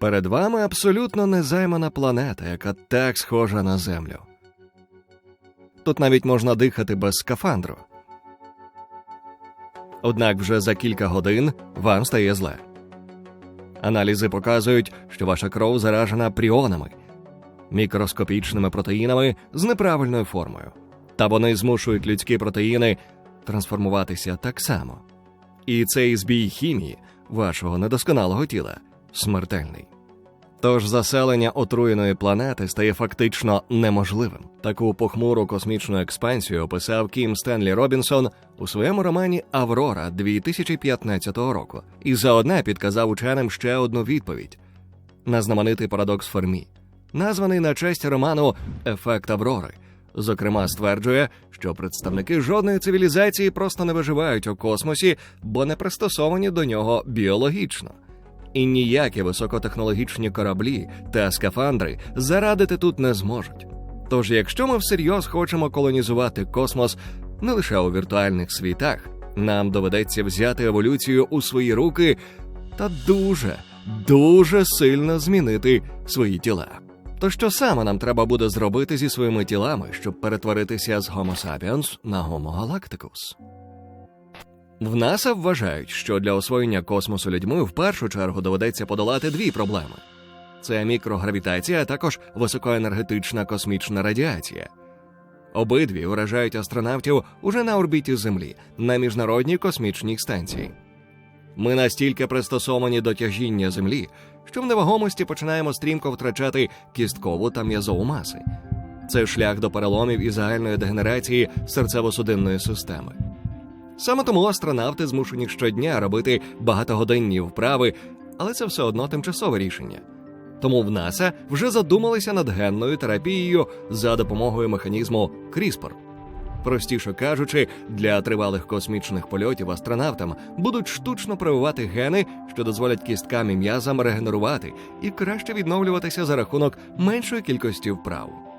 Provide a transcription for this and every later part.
Перед вами абсолютно незаймана планета, яка так схожа на Землю. Тут навіть можна дихати без скафандру. Однак вже за кілька годин вам стає зле. Аналізи показують, що ваша кров заражена пріонами, мікроскопічними протеїнами з неправильною формою, та вони змушують людські протеїни трансформуватися так само. І цей збій хімії вашого недосконалого тіла смертельний. Тож заселення отруєної планети стає фактично неможливим. Таку похмуру космічну експансію описав Кім Стенлі Робінсон у своєму романі Аврора 2015 року, і заодне підказав ученим ще одну відповідь на знаменитий парадокс Фермі, названий на честь роману Ефект Аврори. Зокрема, стверджує, що представники жодної цивілізації просто не виживають у космосі, бо не пристосовані до нього біологічно. І ніякі високотехнологічні кораблі та скафандри зарадити тут не зможуть. Тож, якщо ми всерйоз хочемо колонізувати космос не лише у віртуальних світах, нам доведеться взяти еволюцію у свої руки та дуже, дуже сильно змінити свої тіла. То що саме нам треба буде зробити зі своїми тілами, щоб перетворитися з Homo sapiens на Homo galacticus? В НАСА вважають, що для освоєння космосу людьми в першу чергу доведеться подолати дві проблеми: це мікрогравітація, а також високоенергетична космічна радіація. Обидві уражають астронавтів уже на орбіті Землі на міжнародній космічній станції. Ми настільки пристосовані до тяжіння Землі, що в невагомості починаємо стрімко втрачати кісткову та м'язову маси. Це шлях до переломів і загальної дегенерації серцево-судинної системи. Саме тому астронавти змушені щодня робити багатогодинні вправи, але це все одно тимчасове рішення. Тому в НАСА вже задумалися над генною терапією за допомогою механізму CRISPR. Простіше кажучи, для тривалих космічних польотів астронавтам будуть штучно прививати гени, що дозволять кісткам і м'язам регенерувати і краще відновлюватися за рахунок меншої кількості вправ.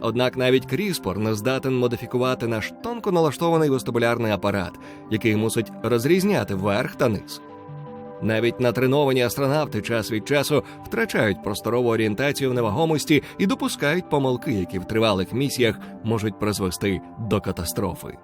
Однак навіть CRISPR не здатен модифікувати наш тонко налаштований вестибулярний апарат, який мусить розрізняти верх та низ. Навіть натреновані астронавти час від часу втрачають просторову орієнтацію в невагомості і допускають помилки, які в тривалих місіях можуть призвести до катастрофи.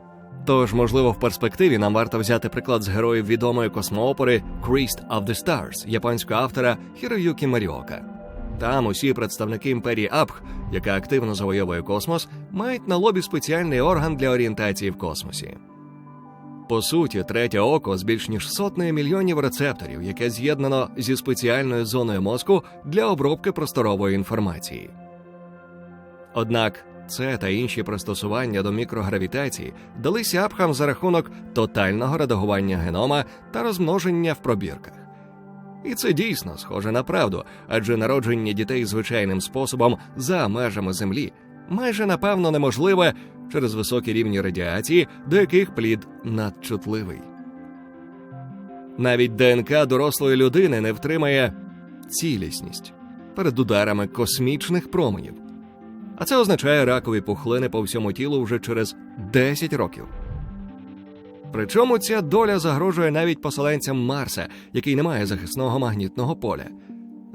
Тож, можливо, в перспективі нам варто взяти приклад з героїв відомої космоопери «Christ of the Stars» японського автора Хіроюкі Маріока. Там усі представники імперії Апх, яка активно завойовує космос, мають на лобі спеціальний орган для орієнтації в космосі. По суті, третє око з більш ніж сотнею мільйонів рецепторів, яке з'єднано зі спеціальною зоною мозку для обробки просторової інформації. Однак це та інші пристосування до мікрогравітації далися апхам за рахунок тотального редагування генома та розмноження в пробірках. І це дійсно схоже на правду, адже народження дітей звичайним способом за межами Землі майже напевно неможливе через високі рівні радіації, до яких плід надчутливий. Навіть ДНК дорослої людини не втримає цілісність перед ударами космічних променів. А це означає ракові пухлини по всьому тілу вже через 10 років. Причому ця доля загрожує навіть поселенцям Марса, який не має захисного магнітного поля.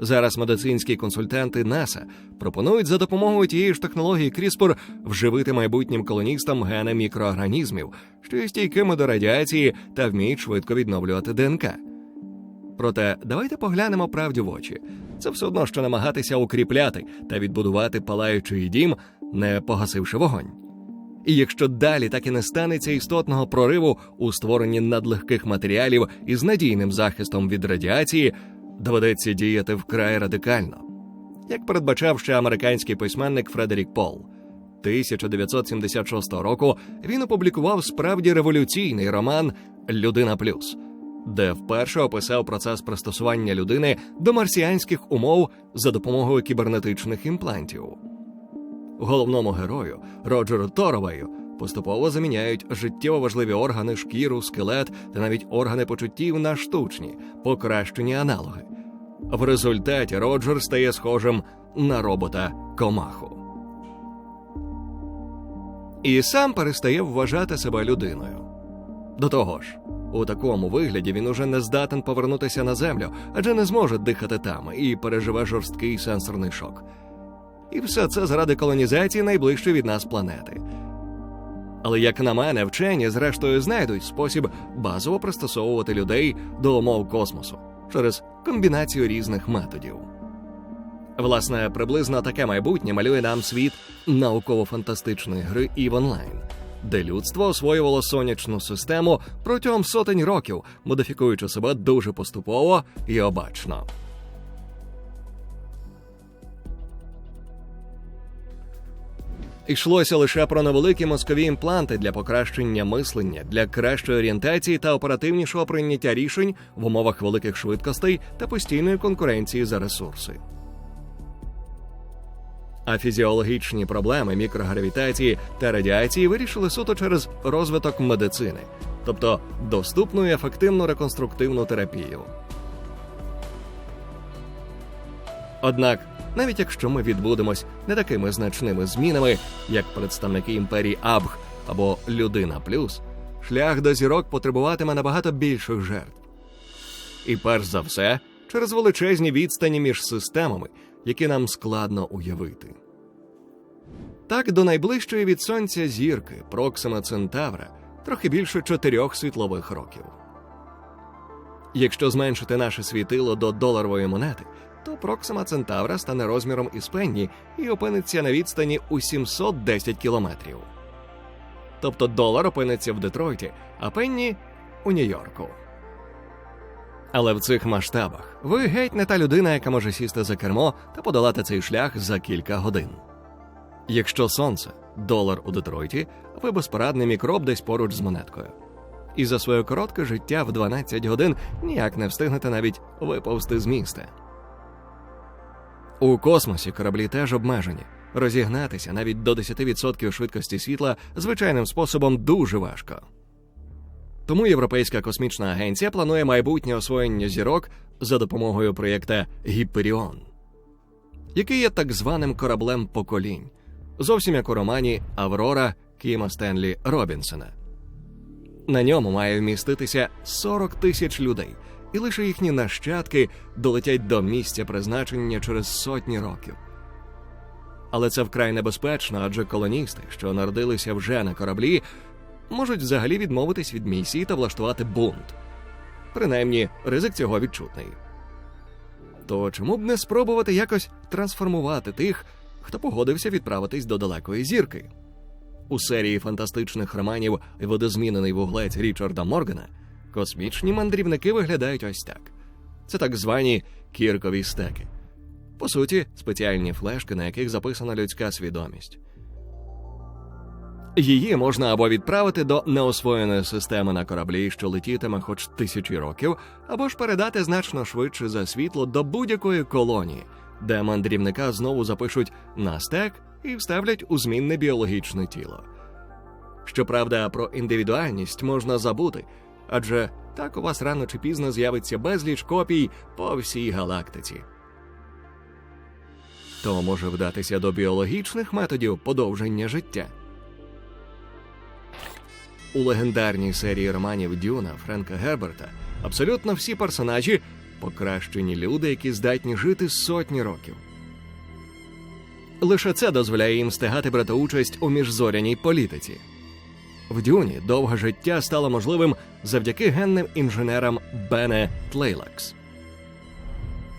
Зараз медицинські консультанти НАСА пропонують за допомогою тієї ж технології CRISPR вживити майбутнім колоністам гени мікроорганізмів, що є стійкими до радіації та вміють швидко відновлювати ДНК. Проте давайте поглянемо правді в очі. Це все одно, що намагатися укріпляти та відбудувати палаючий дім, не погасивши вогонь. І якщо далі так і не станеться істотного прориву у створенні надлегких матеріалів із надійним захистом від радіації, доведеться діяти вкрай радикально. Як передбачав ще американський письменник Фредерік Пол. 1976 року він опублікував справді революційний роман Людина Плюс, де вперше описав процес пристосування людини до марсіанських умов за допомогою кібернетичних імплантів. Головному герою Роджеру Тороваю поступово заміняють життєво важливі органи, шкіру, скелет та навіть органи почуттів на штучні, покращені аналоги. В результаті Роджер стає схожим на робота Комаху. І сам перестає вважати себе людиною. До того ж, У такому вигляді він уже не здатен повернутися на землю, адже не зможе дихати там і переживе жорсткий сенсорний шок. І все це заради колонізації найближчої від нас планети. Але, як на мене, вчені, зрештою, знайдуть спосіб базово пристосовувати людей до умов космосу через комбінацію різних методів. Власне, приблизно таке майбутнє малює нам світ науково-фантастичної гри EVE Online, де людство освоювало сонячну систему протягом сотень років, модифікуючи себе дуже поступово і обачно. Йшлося лише про невеликі мозкові імпланти для покращення мислення, для кращої орієнтації та оперативнішого прийняття рішень в умовах великих швидкостей та постійної конкуренції за ресурси. А фізіологічні проблеми мікрогравітації та радіації вирішили суто через розвиток медицини, тобто доступну і ефективну реконструктивну терапію. Однак, навіть якщо ми відбудемось не такими значними змінами, як представники імперії Абг або Людина Плюс, шлях до зірок потребуватиме набагато більших жертв. І перш за все, через величезні відстані між системами, які нам складно уявити. Так, до найближчої від сонця зірки Проксима Центавра трохи більше чотирьох світлових років. Якщо зменшити наше світило до доларової монети, то Проксима Центавра стане розміром із Пенні і опиниться на відстані у 710 кілометрів. Тобто долар опиниться в Детройті, а Пенні у Нью-Йорку. Але в цих масштабах ви геть не та людина, яка може сісти за кермо та подолати цей шлях за кілька годин. Якщо сонце долар у Детройті, ви безпорадний мікроб десь поруч з монеткою. І за своє коротке життя в 12 годин ніяк не встигнете навіть виповзти з міста. У космосі кораблі теж обмежені. Розігнатися навіть до 10% швидкості світла звичайним способом дуже важко. Тому Європейська космічна агенція планує майбутнє освоєння зірок за допомогою проєкта Гіперіон, який є так званим кораблем поколінь, зовсім як у романі Аврора Кіма Стенлі Робінсона. На ньому має вміститися 40 тисяч людей, і лише їхні нащадки долетять до місця призначення через сотні років. Але це вкрай небезпечно, адже колоністи, що народилися вже на кораблі, можуть взагалі відмовитись від місії та влаштувати бунт. Принаймні, ризик цього відчутний. То чому б не спробувати якось трансформувати тих, хто погодився відправитись до далекої зірки? У серії фантастичних романів Водозмінений вуглець Річарда Моргана космічні мандрівники виглядають ось так: це так звані кіркові стеки, по суті, спеціальні флешки, на яких записана людська свідомість. Її можна або відправити до неосвоєної системи на кораблі, що летітиме хоч тисячі років, або ж передати значно швидше за світло до будь-якої колонії, де мандрівника знову запишуть на стек і вставлять у змінне біологічне тіло. Щоправда, про індивідуальність можна забути, адже так у вас рано чи пізно з'явиться безліч копій по всій галактиці. То може вдатися до біологічних методів подовження життя. У легендарній серії романів Дюна Френка Герберта абсолютно всі персонажі покращені люди, які здатні жити сотні років. Лише це дозволяє їм стигати брати участь у міжзоряній політиці. В Дюні довге життя стало можливим завдяки генним інженерам Бене Тлейлакс.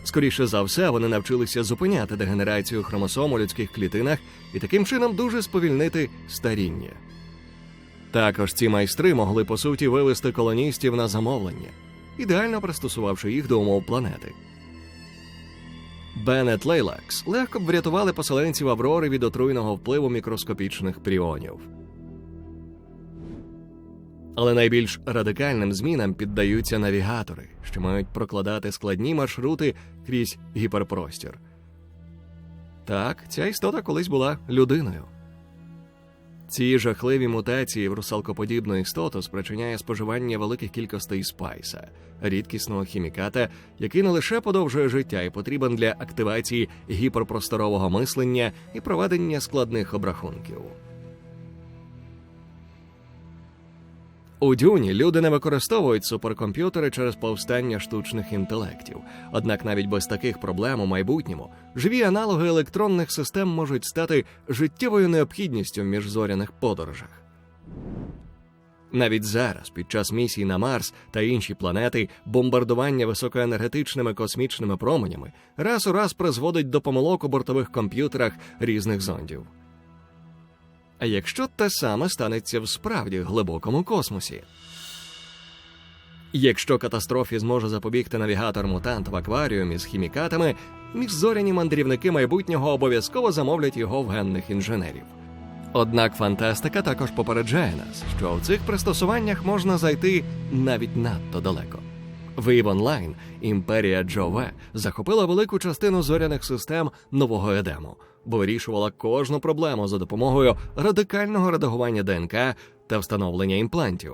Скоріше за все, вони навчилися зупиняти дегенерацію хромосом у людських клітинах і таким чином дуже сповільнити старіння. Також ці майстри могли по суті вивести колоністів на замовлення, ідеально пристосувавши їх до умов планети. Беннет Лейлакс легко б врятували поселенців Аврори від отруйного впливу мікроскопічних пріонів. Але найбільш радикальним змінам піддаються навігатори, що мають прокладати складні маршрути крізь гіперпростір. Так, ця істота колись була людиною. Ці жахливі мутації в русалкоподібну істоту спричиняє споживання великих кількостей спайса, рідкісного хіміката, який не лише подовжує життя і потрібен для активації гіперпросторового мислення і проведення складних обрахунків. У Дюні люди не використовують суперкомп'ютери через повстання штучних інтелектів. Однак навіть без таких проблем у майбутньому живі аналоги електронних систем можуть стати життєвою необхідністю в міжзоряних подорожах. Навіть зараз, під час місій на Марс та інші планети, бомбардування високоенергетичними космічними променями раз у раз призводить до помилок у бортових комп'ютерах різних зондів. А якщо те саме станеться в справді глибокому космосі? Якщо катастрофі зможе запобігти навігатор мутант в акваріумі з хімікатами, міжзоряні мандрівники майбутнього обов'язково замовлять його в генних інженерів. Однак фантастика також попереджає нас, що в цих пристосуваннях можна зайти навіть надто далеко. EVE Online імперія Джове захопила велику частину зоряних систем нового Едему, бо вирішувала кожну проблему за допомогою радикального редагування ДНК та встановлення імплантів.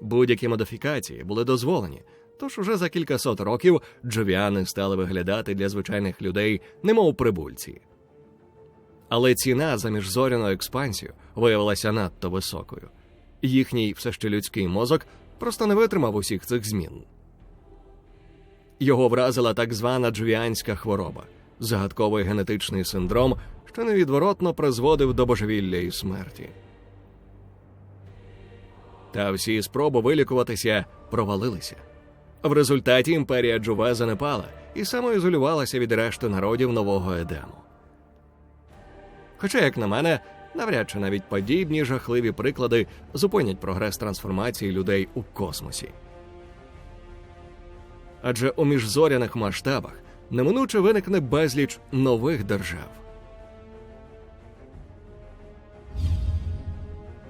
Будь-які модифікації були дозволені, тож уже за кількасот років джовіани стали виглядати для звичайних людей, немов прибульці. Але ціна за міжзоряну експансію виявилася надто високою. Їхній все ще людський мозок просто не витримав усіх цих змін. Його вразила так звана джувіанська хвороба, загадковий генетичний синдром, що невідворотно призводив до божевілля і смерті. Та всі спроби вилікуватися провалилися. В результаті імперія Джуве занепала і самоізолювалася від решти народів нового Едему. Хоча, як на мене, навряд чи навіть подібні жахливі приклади зупинять прогрес трансформації людей у космосі. Адже у міжзоряних масштабах неминуче виникне безліч нових держав.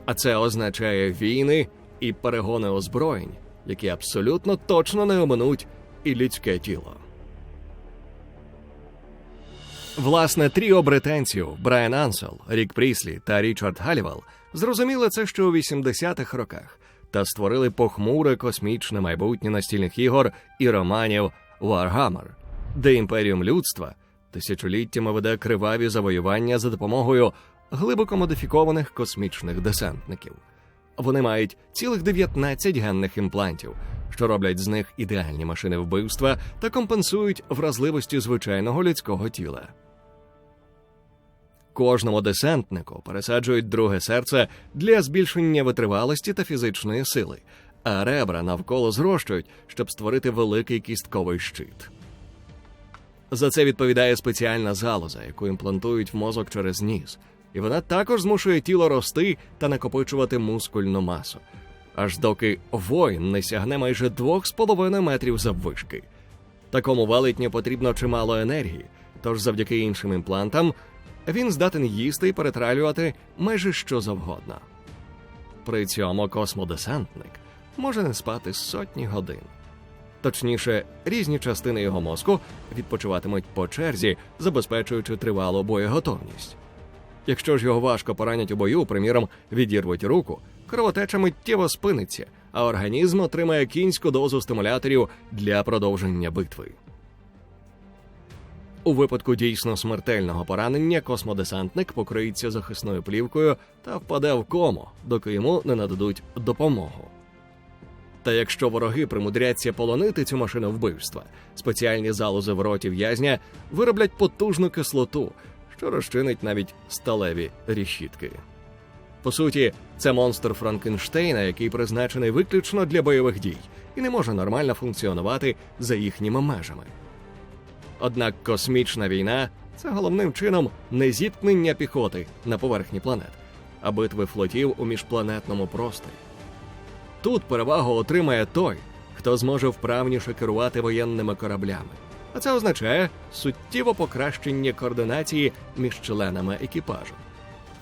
А це означає війни і перегони озброєнь, які абсолютно точно не оминуть і людське тіло. Власне, тріо британців Брайан Ансел, Рік Пріслі та Річард Галівал зрозуміли це ще у 80-х роках та створили похмуре космічне майбутнє настільних ігор і романів Warhammer, де імперіум людства тисячоліттями веде криваві завоювання за допомогою глибоко модифікованих космічних десантників. Вони мають цілих 19 генних імплантів, що роблять з них ідеальні машини вбивства та компенсують вразливості звичайного людського тіла. Кожному десантнику пересаджують друге серце для збільшення витривалості та фізичної сили, а ребра навколо зрощують, щоб створити великий кістковий щит. За це відповідає спеціальна залоза, яку імплантують в мозок через ніс, і вона також змушує тіло рости та накопичувати мускульну масу, аж доки воїн не сягне майже 2,5 метрів заввишки. Такому велетню потрібно чимало енергії, тож завдяки іншим імплантам він здатен їсти і перетралювати майже що завгодно. При цьому космодесантник може не спати сотні годин. Точніше, різні частини його мозку відпочиватимуть по черзі, забезпечуючи тривалу боєготовність. Якщо ж його важко поранять у бою, приміром, відірвуть руку, кровотеча миттєво спиниться, а організм отримає кінську дозу стимуляторів для продовження битви. У випадку дійсно смертельного поранення космодесантник покриється захисною плівкою та впаде в кому, доки йому не нададуть допомогу. Та якщо вороги примудряться полонити цю машину вбивства, спеціальні залози в роті в'язня вироблять потужну кислоту, що розчинить навіть сталеві рішітки. По суті, це монстр Франкенштейна, який призначений виключно для бойових дій і не може нормально функціонувати за їхніми межами. Однак космічна війна це головним чином не зіткнення піхоти на поверхні планет, а битви флотів у міжпланетному просторі. Тут перевагу отримає той, хто зможе вправніше керувати воєнними кораблями, а це означає суттєво покращення координації між членами екіпажу.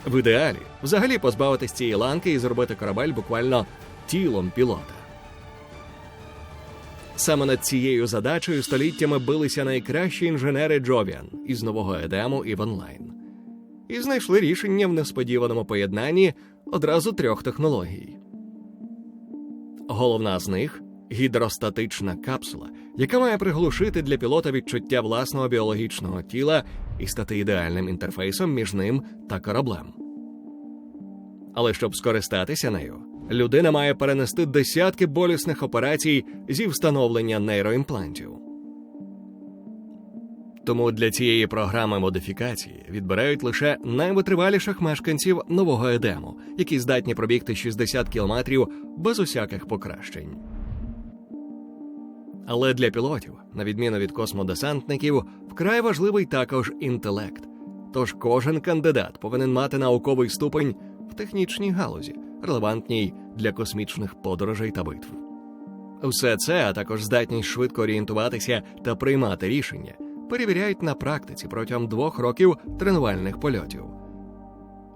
В ідеалі взагалі позбавитись цієї ланки і зробити корабель буквально тілом пілота. Саме над цією задачею століттями билися найкращі інженери Джовіан із нового Едему і Ванлайн. І знайшли рішення в несподіваному поєднанні одразу трьох технологій. Головна з них гідростатична капсула, яка має приглушити для пілота відчуття власного біологічного тіла і стати ідеальним інтерфейсом між ним та кораблем. Але щоб скористатися нею, людина має перенести десятки болісних операцій зі встановлення нейроімплантів. Тому для цієї програми модифікації відбирають лише найвитриваліших мешканців нового Едему, які здатні пробігти 60 кілометрів без усяких покращень. Але для пілотів, на відміну від космодесантників, вкрай важливий також інтелект. Тож кожен кандидат повинен мати науковий ступень в технічній галузі, релевантній для космічних подорожей та битв. Все це, а також здатність швидко орієнтуватися та приймати рішення, перевіряють на практиці протягом двох років тренувальних польотів.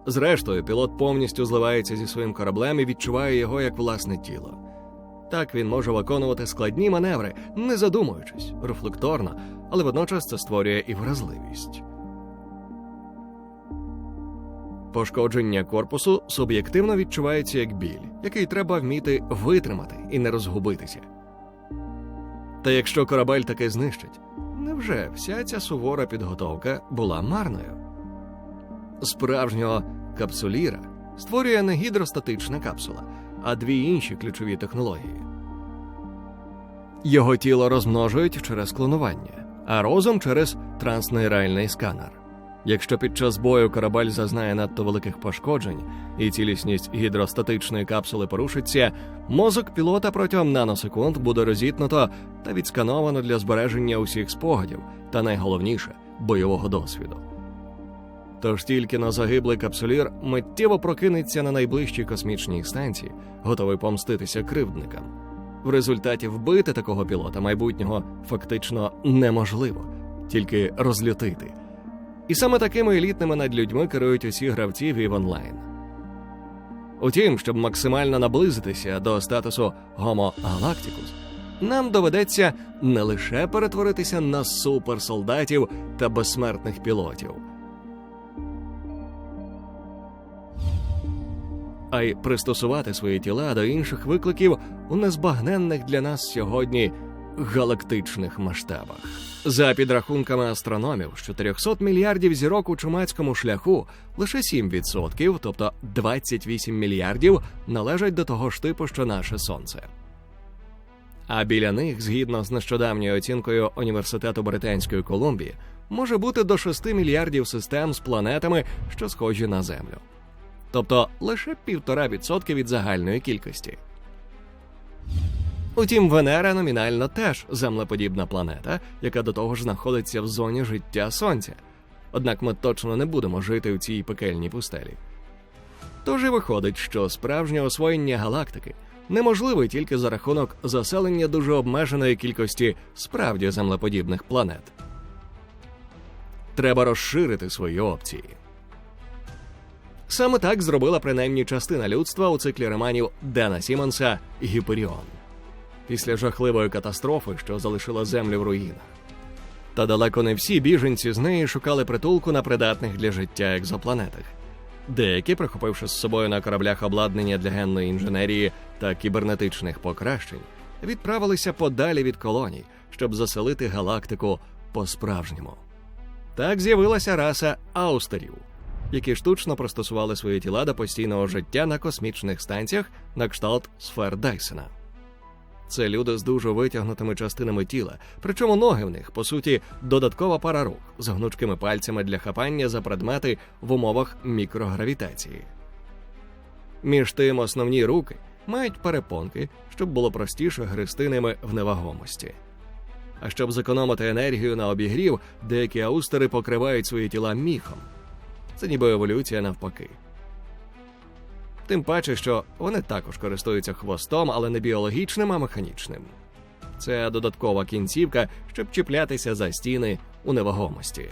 Зрештою, пілот повністю зливається зі своїм кораблем і відчуває його як власне тіло. Так він може виконувати складні маневри, не задумуючись, рефлекторно, але водночас це створює і вразливість. Пошкодження корпусу суб'єктивно відчувається як біль, який треба вміти витримати і не розгубитися. Та якщо корабель таки знищить, невже вся ця сувора підготовка була марною? Справжнього капсуліра створює не гідростатична капсула, а дві інші ключові технології. Його тіло розмножують через клонування, а розум через транснейральний сканер. Якщо під час бою корабель зазнає надто великих пошкоджень і цілісність гідростатичної капсули порушиться, мозок пілота протягом наносекунд буде розітнуто та відскановано для збереження усіх спогадів та найголовніше бойового досвіду. Тож тільки на загиблий капсулір миттєво прокинеться на найближчій космічній станції, готовий помститися кривдникам. В результаті вбити такого пілота майбутнього фактично неможливо, тільки розлютити. І саме такими елітними надлюдьми керують усі гравці Viv Online. Утім, щоб максимально наблизитися до статусу Homo Galacticus, нам доведеться не лише перетворитися на суперсолдатів та безсмертних пілотів, а й пристосувати свої тіла до інших викликів у незбагненних для нас сьогодні галактичних масштабах. За підрахунками астрономів, з 400 мільярдів зірок у чумацькому шляху лише 7%, тобто 28 мільярдів, належать до того ж типу, що наше сонце. А біля них, згідно з нещодавньою оцінкою Університету Британської Колумбії, може бути до 6 мільярдів систем з планетами, що схожі на Землю, тобто лише 1,5% від загальної кількості. Утім, Венера номінально теж землеподібна планета, яка до того ж знаходиться в зоні життя Сонця. Однак ми точно не будемо жити у цій пекельній пустелі. Тож і виходить, що справжнє освоєння галактики неможливе тільки за рахунок заселення дуже обмеженої кількості справді землеподібних планет. Треба розширити свої опції. Саме так зробила принаймні частина людства у циклі романів Дена Сімонса Гіперіон після жахливої катастрофи, що залишила землю в руїнах. Та далеко не всі біженці з неї шукали притулку на придатних для життя екзопланетах. Деякі, прихопивши з собою на кораблях обладнання для генної інженерії та кібернетичних покращень, відправилися подалі від колоній, щоб заселити галактику по-справжньому. Так з'явилася раса аустерів, які штучно пристосували свої тіла до постійного життя на космічних станціях на кшталт сфер Дайсона. Це люди з дуже витягнутими частинами тіла, причому ноги в них, по суті, додаткова пара рук з гнучкими пальцями для хапання за предмети в умовах мікрогравітації. Між тим основні руки мають перепонки, щоб було простіше гристи ними в невагомості. А щоб зекономити енергію на обігрів, деякі аустери покривають свої тіла міхом. Це ніби еволюція навпаки. Тим паче, що вони також користуються хвостом, але не біологічним, а механічним. Це додаткова кінцівка, щоб чіплятися за стіни у невагомості.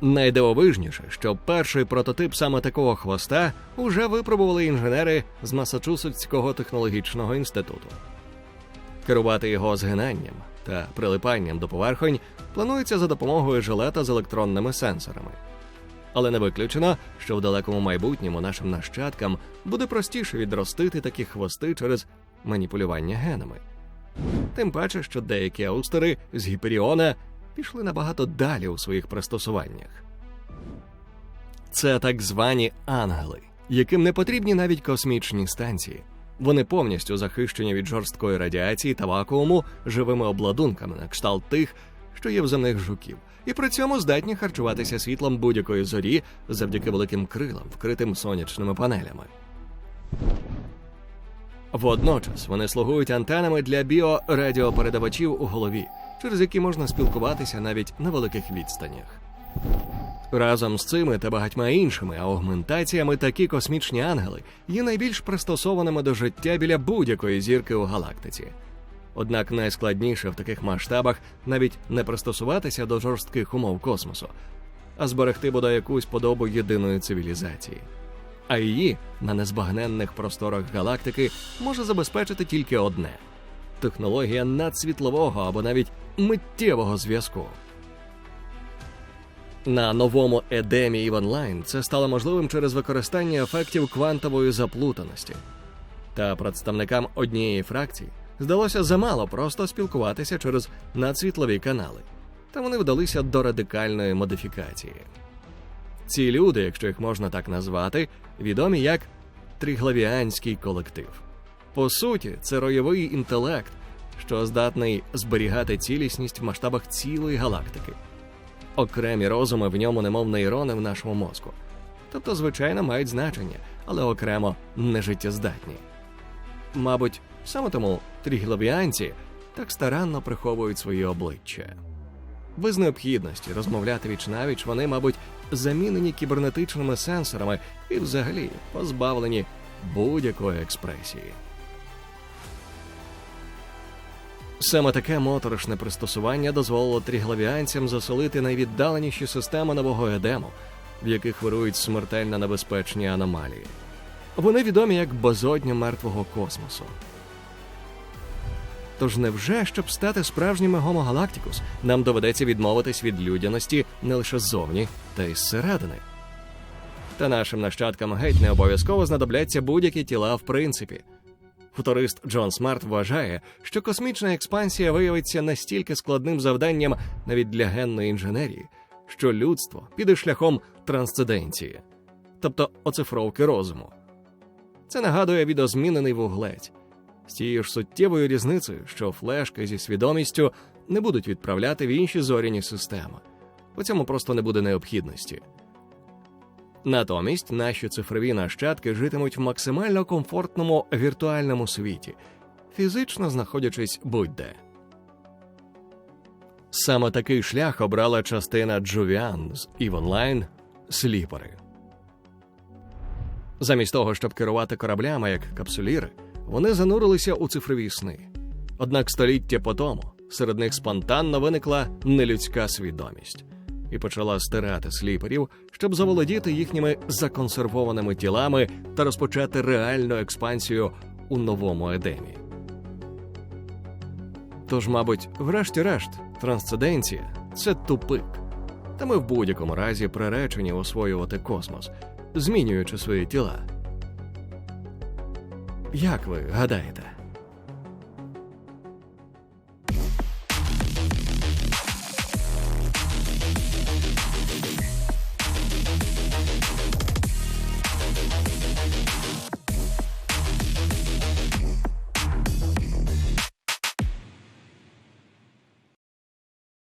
Найдивовижніше, що перший прототип саме такого хвоста уже випробували інженери з Масачусетського технологічного інституту. Керувати його згинанням та прилипанням до поверхонь планується за допомогою жилета з електронними сенсорами але не виключено, що в далекому майбутньому нашим нащадкам буде простіше відростити такі хвости через маніпулювання генами. Тим паче, що деякі аустери з Гіперіона пішли набагато далі у своїх пристосуваннях. Це так звані ангели, яким не потрібні навіть космічні станції. Вони повністю захищені від жорсткої радіації та вакууму живими обладунками на кшталт тих, що є в земних жуків, і при цьому здатні харчуватися світлом будь-якої зорі завдяки великим крилам, вкритим сонячними панелями. Водночас вони слугують антенами для біорадіопередавачів у голові, через які можна спілкуватися навіть на великих відстанях. Разом з цими та багатьма іншими аугментаціями такі космічні ангели є найбільш пристосованими до життя біля будь-якої зірки у галактиці. Однак найскладніше в таких масштабах навіть не пристосуватися до жорстких умов космосу, а зберегти бодай якусь подобу єдиної цивілізації. А її на незбагненних просторах галактики може забезпечити тільки одне технологія надсвітлового або навіть миттєвого зв'язку. На новому Едемі Online це стало можливим через використання ефектів квантової заплутаності. Та представникам однієї фракції здалося замало просто спілкуватися через надсвітлові канали, та вони вдалися до радикальної модифікації. Ці люди, якщо їх можна так назвати, відомі як тріглавіанський колектив. По суті, це ройовий інтелект, що здатний зберігати цілісність в масштабах цілої галактики. Окремі розуми в ньому, немов нейрони в нашому мозку. Тобто, звичайно, мають значення, але окремо нежиттєздатні. Мабуть, саме тому тріглавіанці так старанно приховують свої обличчя. Без необхідності розмовляти вічнавіч вони, мабуть, замінені кібернетичними сенсорами і взагалі позбавлені будь-якої експресії. Саме таке моторошне пристосування дозволило тріглавіанцям заселити найвіддаленіші системи нового едему, в яких вирують смертельно небезпечні аномалії. Вони відомі як базодня мертвого космосу. Тож невже, щоб стати справжніми Galacticus, нам доведеться відмовитись від людяності не лише ззовні, та й зсередини? Та нашим нащадкам геть не обов'язково знадобляться будь-які тіла в принципі. Футурист Джон Смарт вважає, що космічна експансія виявиться настільки складним завданням навіть для генної інженерії, що людство піде шляхом трансценденції, тобто оцифровки розуму. Це нагадує відозмінений вуглець з тією ж суттєвою різницею, що флешки зі свідомістю не будуть відправляти в інші зоряні системи. У цьому просто не буде необхідності. Натомість наші цифрові нащадки житимуть в максимально комфортному віртуальному світі, фізично знаходячись будь-де. Саме такий шлях обрала частина Джувіан з EVE-Online сліпери. Замість того, щоб керувати кораблями як капсуліри, вони занурилися у цифрові сни. Однак століття по тому серед них спонтанно виникла нелюдська свідомість і почала стирати сліперів, щоб заволодіти їхніми законсервованими тілами та розпочати реальну експансію у новому едемі. Тож, мабуть, врешті-решт, трансценденція це тупик, та ми в будь-якому разі приречені освоювати космос, змінюючи свої тіла. Як ви гадаєте?